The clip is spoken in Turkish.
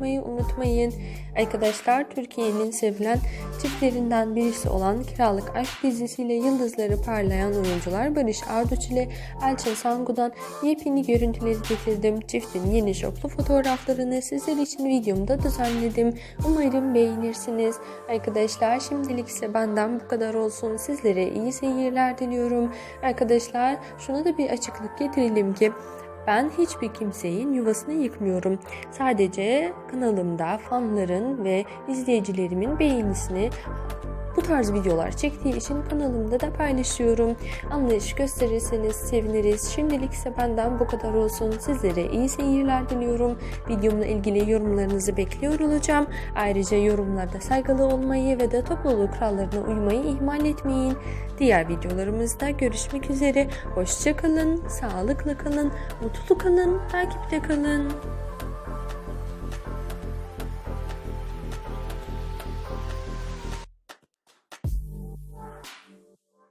unutmayın. Arkadaşlar Türkiye'nin sevilen çiftlerinden birisi olan Kiralık Aşk dizisiyle yıldızları parlayan oyuncular Barış Arduç ile Elçin Sangu'dan yepyeni görüntüleri getirdim. Çiftin yeni şoklu fotoğraflarını sizler için videomda düzenledim. Umarım beğenirsiniz. Arkadaşlar şimdilik ise benden bu kadar olsun. Sizlere iyi seyirler diliyorum. Arkadaşlar şuna da bir açıklık getirelim ki ben hiçbir kimseyin yuvasını yıkmıyorum. Sadece kanalımda fanların ve izleyicilerimin beğenisini bu tarz videolar çektiği için kanalımda da paylaşıyorum. Anlayış gösterirseniz seviniriz. Şimdilik ise benden bu kadar olsun. Sizlere iyi seyirler diliyorum. Videomla ilgili yorumlarınızı bekliyor olacağım. Ayrıca yorumlarda saygılı olmayı ve de topluluk kurallarına uymayı ihmal etmeyin. Diğer videolarımızda görüşmek üzere. Hoşçakalın, sağlıklı kalın, mutlu kalın, takipte kalın.